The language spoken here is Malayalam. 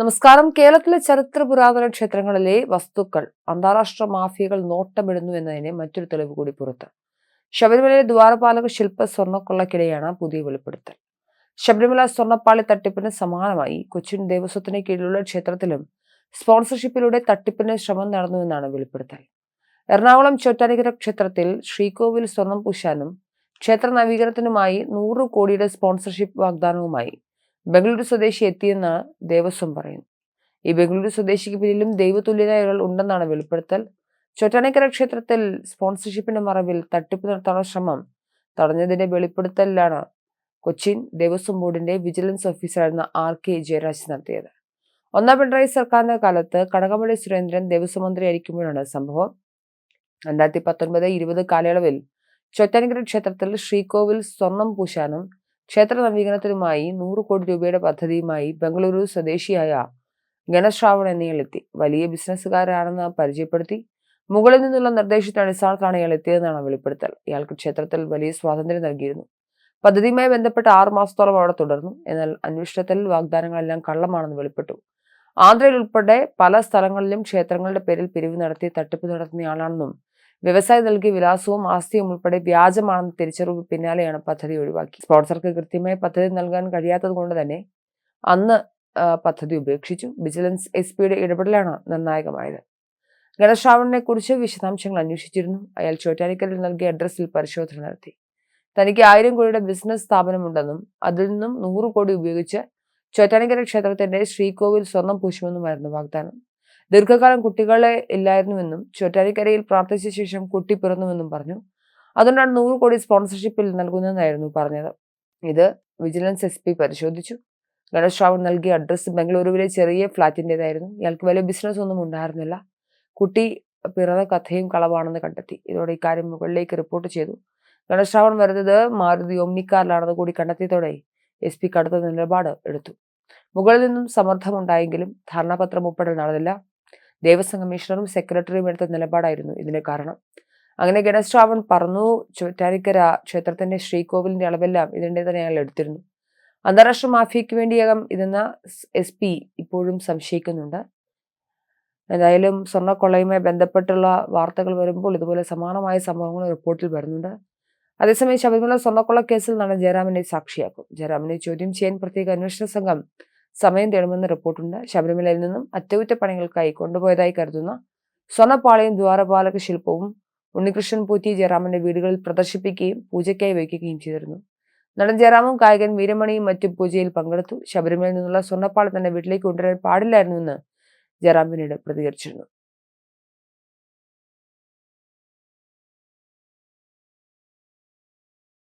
നമസ്കാരം. കേരളത്തിലെ ചരിത്ര പുരാതന ക്ഷേത്രങ്ങളിലെ വസ്തുക്കൾ അന്താരാഷ്ട്ര മാഫിയകൾ നോട്ടമിടുന്നു എന്നതിന് മറ്റൊരു തെളിവ് കൂടി പുറത്ത്. ശബരിമലയിലെ ദ്വാരപാലക ശില്പ സ്വർണക്കൊള്ളക്കിടെയാണ് പുതിയ വെളിപ്പെടുത്തൽ. ശബരിമല സ്വർണപ്പാളി തട്ടിപ്പിന് സമാനമായി കൊച്ചിൻ ദേവസ്വത്തിന് കീഴിലുള്ള ക്ഷേത്രത്തിലും സ്പോൺസർഷിപ്പിലൂടെ തട്ടിപ്പിന് ശ്രമം നടന്നുവെന്നാണ് വെളിപ്പെടുത്തൽ. എറണാകുളം ചോറ്റാനിക്കര ക്ഷേത്രത്തിൽ ശ്രീകോവിൽ സ്വർണം പൂശാനും ക്ഷേത്ര നവീകരണത്തിനുമായി നൂറ് കോടിയുടെ സ്പോൺസർഷിപ്പ് വാഗ്ദാനവുമായി ബംഗളൂരു സ്വദേശി എത്തിയെന്നാണ് ദേവസ്വം പറയുന്നത് ഈ ബംഗളൂരു സ്വദേശിക്ക് പിന്നിലും ദൈവതുല്യനായ ഒരാൾ ഉണ്ടെന്നാണ് വെളിപ്പെടുത്തൽ. ചൊറ്റാനക്കര ക്ഷേത്രത്തിൽ സ്പോൺസർഷിപ്പിന്റെ മറവിൽ തട്ടിപ്പ് നടത്താനുള്ള ശ്രമം തടഞ്ഞതിന്റെ വെളിപ്പെടുത്തലിലാണ് കൊച്ചിൻ ദേവസ്വം ബോർഡിന്റെ വിജിലൻസ് ഓഫീസറായിരുന്ന ആർ കെ ജയരാജ് നടത്തിയത്. ഒന്നാം പിണറായി സർക്കാരിന്റെ കാലത്ത് കടകംപള്ളി സുരേന്ദ്രൻ ദേവസ്വം മന്ത്രിയായിരിക്കുമ്പോഴാണ് സംഭവം. രണ്ടായിരത്തി പത്തൊൻപത് ഇരുപത് കാലയളവിൽ ചൊറ്റാനക്കര ക്ഷേത്രത്തിൽ ശ്രീകോവിൽ സ്വർണം പൂശാനും ക്ഷേത്ര നവീകരണത്തിനുമായി നൂറ് കോടി രൂപയുടെ പദ്ധതിയുമായി ബംഗളൂരു സ്വദേശിയായ ഗണശ്രാവൺ എന്നയാളെത്തി. വലിയ ബിസിനസ്സുകാരാണെന്ന് പരിചയപ്പെടുത്തി. മുകളിൽ നിന്നുള്ള നിർദ്ദേശത്തിന്റെ അടിസ്ഥാനത്തിലാണ് ഇയാൾ എത്തിയതെന്നാണ് വെളിപ്പെടുത്തൽ. ഇയാൾക്ക് ക്ഷേത്രത്തിൽ വലിയ സ്വാതന്ത്ര്യം നൽകിയിരുന്നു. പദ്ധതിയുമായി ബന്ധപ്പെട്ട് ആറു മാസത്തോളം അവിടെ തുടർന്നു. എന്നാൽ അന്വേഷണത്തിൽ വാഗ്ദാനങ്ങളെല്ലാം കള്ളമാണെന്ന് വെളിപ്പെട്ടു. ആന്ധ്രയിൽ ഉൾപ്പെടെ പല സ്ഥലങ്ങളിലും ക്ഷേത്രങ്ങളുടെ പേരിൽ പിരിവ് നടത്തി തട്ടിപ്പ് നടത്തുന്നയാളാണെന്നും വ്യവസായി നൽകിയ വിലാസവും ആസ്തിയും ഉൾപ്പെടെ വ്യാജമാണെന്ന് തിരിച്ചറിവ് പിന്നാലെയാണ് പദ്ധതി ഒഴിവാക്കി. സ്പോൺസർക്ക് കൃത്യമായി പദ്ധതി നൽകാൻ കഴിയാത്തത് കൊണ്ട് തന്നെ അന്ന് പദ്ധതി ഉപേക്ഷിച്ചു. വിജിലൻസ് എസ് പിയുടെ ഇടപെടലാണ് നിർണായകമായത്. ഗണശ്രാവണനെ കുറിച്ച് വിശദാംശങ്ങൾ അന്വേഷിച്ചിരുന്നു. അയാൾ ചോറ്റാനിക്കലിൽ നൽകിയ അഡ്രസ്സിൽ പരിശോധന നടത്തി. തനിക്ക് ആയിരം കോടിയുടെ ബിസിനസ് സ്ഥാപനമുണ്ടെന്നും അതിൽ നിന്നും നൂറ് കോടി ഉപയോഗിച്ച് ചോറ്റാനിക്കര ക്ഷേത്രത്തിന്റെ ശ്രീകോവിൽ സ്വർണം പൂശുമെന്നുമായിരുന്നു വാഗ്ദാനം. ദീർഘകാലം കുട്ടികളെ ഇല്ലായിരുന്നുവെന്നും ചുറ്റാരിക്കരയിൽ പ്രാർത്ഥിച്ച ശേഷം കുട്ടി പിറന്നുവെന്നും പറഞ്ഞു. അതുകൊണ്ടാണ് നൂറ് കോടി സ്പോൺസർഷിപ്പിൽ നൽകുന്നതെന്നായിരുന്നു പറഞ്ഞത്. ഇത് വിജിലൻസ് എസ് പി പരിശോധിച്ചു. ഗണേഷ് റാവു നൽകിയ അഡ്രസ്സ് ബംഗളൂരുവിലെ ചെറിയ ഫ്ളാറ്റിന്റെതായിരുന്നു ഇയാൾക്ക് വലിയ ബിസിനസ് ഒന്നും ഉണ്ടായിരുന്നില്ല. കുട്ടി പിറന്ന കഥയും കളവാണെന്ന് കണ്ടെത്തി. ഇതോടെ ഇക്കാര്യം മുകളിലേക്ക് റിപ്പോർട്ട് ചെയ്തു. ഗണേഷ് റാവൺ വരുന്നത് മാരുതി ഒമ്നിക്കാറിലാണെന്ന് കൂടി കണ്ടെത്തിയതോടെ എസ് പി കടുത്ത നിലപാട് എടുത്തു. മുകളിൽ നിന്നും സമ്മർദ്ദമുണ്ടായെങ്കിലും ധാരണാപത്രം ഒപ്പിടൽ നടന്നില്ല. ദേവസ്വം കമ്മീഷണറും സെക്രട്ടറിയും എടുത്ത നിലപാടായിരുന്നു ഇതിന് കാരണം. അങ്ങനെ ഗണേശ് രാവൺ പറന്നു ചോറ്റാനിക്കര ക്ഷേത്രത്തിന്റെ ശ്രീകോവിലിന്റെ അളവെല്ലാം ഇതിന്റെ തന്നെ അയാൾ എടുത്തിരുന്നു. അന്താരാഷ്ട്ര മാഫിയയ്ക്ക് വേണ്ടിയാകും ഇതെന്ന എസ് പി ഇപ്പോഴും സംശയിക്കുന്നുണ്ട്. എന്തായാലും സ്വർണക്കൊള്ളയുമായി ബന്ധപ്പെട്ടുള്ള വാർത്തകൾ വരുമ്പോൾ ഇതുപോലെ സമാനമായ സംഭവങ്ങൾ റിപ്പോർട്ടിൽ വരുന്നുണ്ട്. അതേസമയം ശബരിമല സ്വർണക്കൊള്ള കേസിൽ നടൻ ജയറാമിനെ സാക്ഷിയാക്കും. ജയറാമിനെ ചോദ്യം ചെയ്യാൻ പ്രത്യേക അന്വേഷണ സംഘം സമയം തേടുമെന്ന് റിപ്പോർട്ടുണ്ട്. ശബരിമലയിൽ നിന്നും അറ്റകുറ്റപ്പണികൾക്കായി കൊണ്ടുപോയതായി കരുതുന്ന സ്വർണപ്പാളയും ദ്വാരപാലക ശില്പവും ഉണ്ണികൃഷ്ണൻ പൂറ്റി ജയറാമന്റെ വീടുകളിൽ പ്രദർശിപ്പിക്കുകയും പൂജയ്ക്കായി വയ്ക്കുകയും ചെയ്തിരുന്നു. നടൻ ജയറാമും ഗായകൻ വീരമണിയും മറ്റും പൂജയിൽ പങ്കെടുത്തു. ശബരിമലയിൽ നിന്നുള്ള സ്വർണപ്പാള തന്നെ വീട്ടിലേക്ക് കൊണ്ടുവരാൻ പാടില്ലായിരുന്നുവെന്ന് ജയറാം പിന്നീട് പ്രതികരിച്ചിരുന്നു.